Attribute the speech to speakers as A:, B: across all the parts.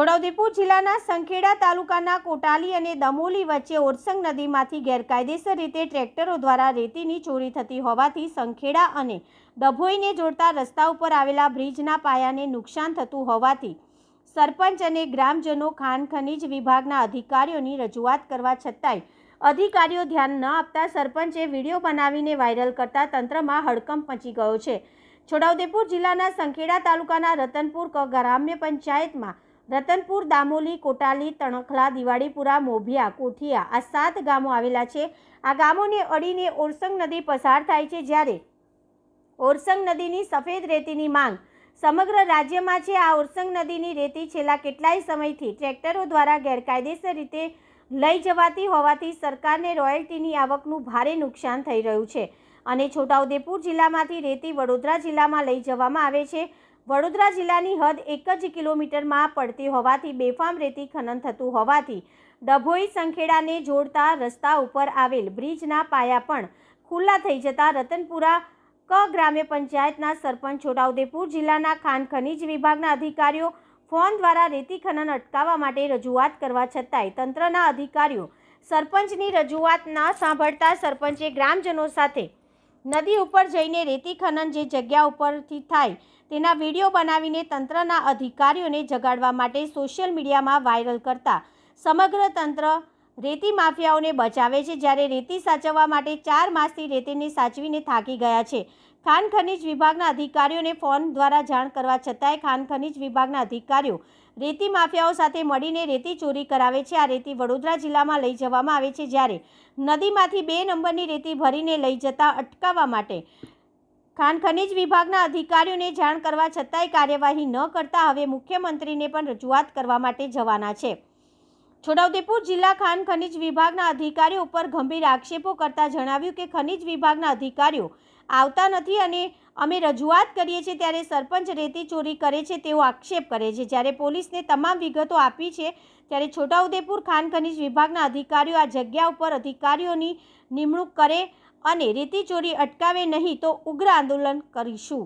A: છોટાઉદેપુર જિલ્લાના સંખેડા તાલુકાના કોટાલી અને દમોલી વચ્ચે ઓરસંગ નદીમાંથી ગેરકાયદેસર રીતે ટ્રેક્ટરો દ્વારા રેતીની ચોરી થતી હોવાથી સંખેડા અને ડભોઈને જોડતા રસ્તા ઉપર આવેલા બ્રિજના પાયાને નુકસાન થતું હોવાથી સરપંચ અને ગ્રામજનો ખાણ ખનીજ વિભાગના અધિકારીઓની રજૂઆત કરવા છતાંય અધિકારીઓ ધ્યાન ન આપતા સરપંચે વીડિયો બનાવીને વાયરલ કરતા તંત્રમાં હડકંપ મચી ગયો છે. છોટાઉદેપુર જિલ્લાના સંખેડા તાલુકાના રતનપુર ગ્રામ્ય પંચાયતમાં રતનપુર, દામોલી, કોટાલી, તણખલા, દિવાળીપુરા, મોભિયા, કોઠિયા આ સાત ગામો આવેલા છે. આ ગામોને અડીને ઓરસંગ નદી પસાર થાય છે જ્યારે ઓરસંગ નદીની સફેદ રેતીની માંગ સમગ્ર રાજ્યમાં છે. આ ઓરસંગ નદીની રેતી છેલ્લા કેટલાય સમયથી ટ્રેક્ટરો દ્વારા ગેરકાયદેસર રીતે લઈ જવાતી હોવાથી સરકારને રોયલ્ટીની આવકનું ભારે નુકસાન થઈ રહ્યું છે અને છોટાઉદેપુર જિલ્લામાંથી રેતી વડોદરા જિલ્લામાં લઈ જવામાં આવે છે. વડોદરા જિલ્લાની હદ એક જ કિલોમીટરમાં પડતી હોવાથી બેફામ રેતી ખનન થતું હોવાથી ડભોઈ સંખેડાને જોડતા રસ્તા ઉપર આવેલ બ્રિજના પાયા પણ ખુલ્લા થઈ જતા રતનપુરા ક ગ્રામ્ય પંચાયતના સરપંચ છોટાઉદેપુર જિલ્લાના ખાન ખનીજ વિભાગના અધિકારીઓ ફોન દ્વારા રેતી ખનન અટકાવવા માટે રજૂઆત કરવા છતાંય તંત્રના અધિકારીઓ સરપંચની રજૂઆત ન સાંભળતા સરપંચે ગ્રામજનો સાથે નદી ઉપર જઈને રેતી ખનન જે જગ્યા ઉપરથી થાય, તેના વીડિયો બનાવીને તંત્રના અધિકારીઓને જગાડવા માટે સોશિયલ મીડિયામાં વાયરલ કરતા સમગ્ર તંત્ર રેતી માફિયાઓને બચાવે છે. જ્યારે રેતી સાચવવા માટે ચાર માસથી રેતીને સાચવીને થાકી ગયા છે. ખાન ખનીજ વિભાગના અધિકારીઓને ફોન દ્વારા જાણ કરવા છતાંય ખાન ખનીજ વિભાગના અધિકારીઓ રેતી માફિયાઓ સાથે મળીને રેતી ચોરી કરાવે છે. આ રેતી વડોદરા જિલ્લામાં લઈ જવામાં આવે છે જ્યારે નદીમાંથી બે નંબરની રેતી ભરીને લઈ જતા અટકાવવા માટે ખાન ખનીજ વિભાગના અધિકારીઓને જાણ કરવા છતાંય કાર્યવાહી ન કરતા હવે મુખ્યમંત્રીને પણ રજૂઆત કરવા માટે જવાના છે. છોટાઉદેપુર જિલ્લા ખાન ખનીજ વિભાગના અધિકારીઓ ઉપર ગંભીર આક્ષેપો કરતા જણાવ્યું કે ખનીજ વિભાગના અધિકારીઓ આવતા નથી અને અમે રજૂઆત કરીએ છીએ ત્યારે સરપંચ રેતી ચોરી કરે છે તેવો આક્ષેપ કરે છે. જ્યારે પોલીસને તમામ વિગતો આપી છે, ત્યારે છોટાઉદેપુર ખાન ખનીજ વિભાગના અધિકારીઓ આ જગ્યા ઉપર અધિકારીઓની નિમણૂક કરે અને રેતી ચોરી અટકાવે નહીં તો ઉગ્ર આંદોલન કરીશું.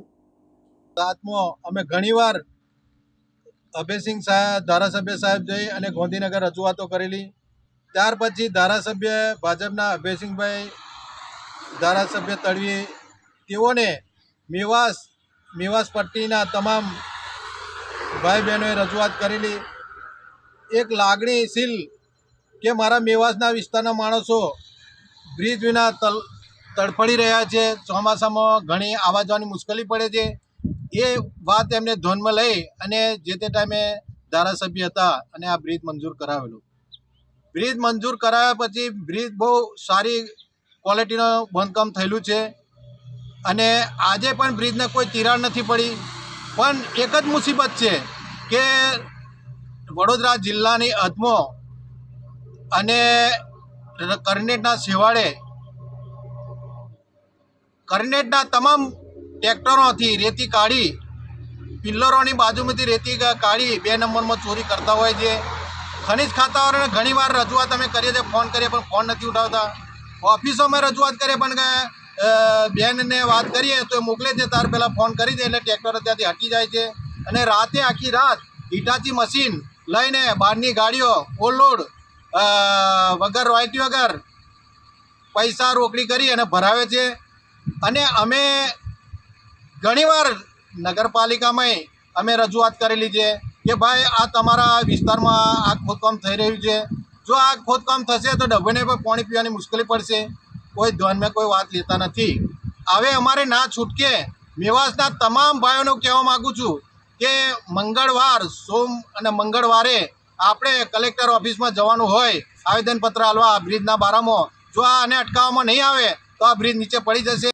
B: અમે ઘણીવાર અભયસિંહ સાહેબ, ધારાસભ્ય સાહેબ જઈ અને ગાંધીનગર રજૂઆતો કરેલી. ત્યાર પછી ધારાસભ્ય ભાજપના અભયસિંહભાઈ, ધારાસભ્ય તળવી તેઓને મેવાસ મેવાસ પટ્ટીના તમામ ભાઈ બહેનોએ રજૂઆત કરેલી. એક લાગણીશીલ કે મારા મેવાસના વિસ્તારના માણસો બ્રિજ વિના તલ, તડફડી રહ્યા છે, ચોમાસામાં ઘણી આવવા જવાની મુશ્કેલી પડે છે. એ વાત એમને ધ્યાનમાં લઈ અને જે તે ટાઈમે ધારાસભ્ય હતા અને આ બ્રિજ મંજૂર કરાવેલું. બ્રિજ મંજૂર કરાવ્યા પછી બ્રિજ બહુ સારી ક્વોલિટીનું બાંધકામ થયેલું છે. અને આજે પણ બ્રિજને કોઈ તિરાડ નથી પડી. પણ એક જ મુસીબત છે કે વડોદરા જિલ્લાની હદમાં અને કરનેટના છેવાડે કરનેટના તમામ ટ્રેક્ટરોથી રેતી કાઢી પિલ્લરોની બાજુમાંથી રેતી કાઢી બે નંબરમાં ચોરી કરતા હોય છે. ખનિજ ખાતાવાળાને ઘણીવાર રજૂઆત અમે કરીએ છીએ ફોન કરીએ પણ ફોન નથી ઉઠાવતા. ઓફિસોમાં રજૂઆત કરીએ પણ કે, બેનને વાત કરીએ તો એ મોકલે છે, તાર પહેલાં ફોન કરી દે, એટલે ટ્રેક્ટર ત્યાંથી હટી જાય છે. અને રાતે આખી રાત હિટાચી મશીન લઈને બહારની ગાડીઓ ઓવરલોડ વગર રોયલ્ટી વગર પૈસા રોકડી કરી અને ભરાવે છે. અને અમે ઘણીવાર નગરપાલિકામાં અમે રજૂઆત કરેલી છે કે ભાઈ, આ તમારા વિસ્તારમાં આ ખોદકામ થઈ રહ્યું છે. જો આ ખોદકામ થશે તો ડભોને પણ પાણી પીવાની મુશ્કેલી પડશે. કોઈ ધ્યાનમાં કોઈ વાત લેતા નથી. હવે અમારે ના છૂટકે મેવાસના તમામ ભાઈઓને કહેવા માગું છું કે મંગળવાર સોમ અને મંગળવારે આપણે કલેક્ટર ઓફિસમાં જવાનું હોય, આવેદનપત્ર હાલવા આ બ્રિજના બારામાં. જો આને અટકાવવામાં નહીં આવે, તો આ બ્રિજ નીચે પડી જશે.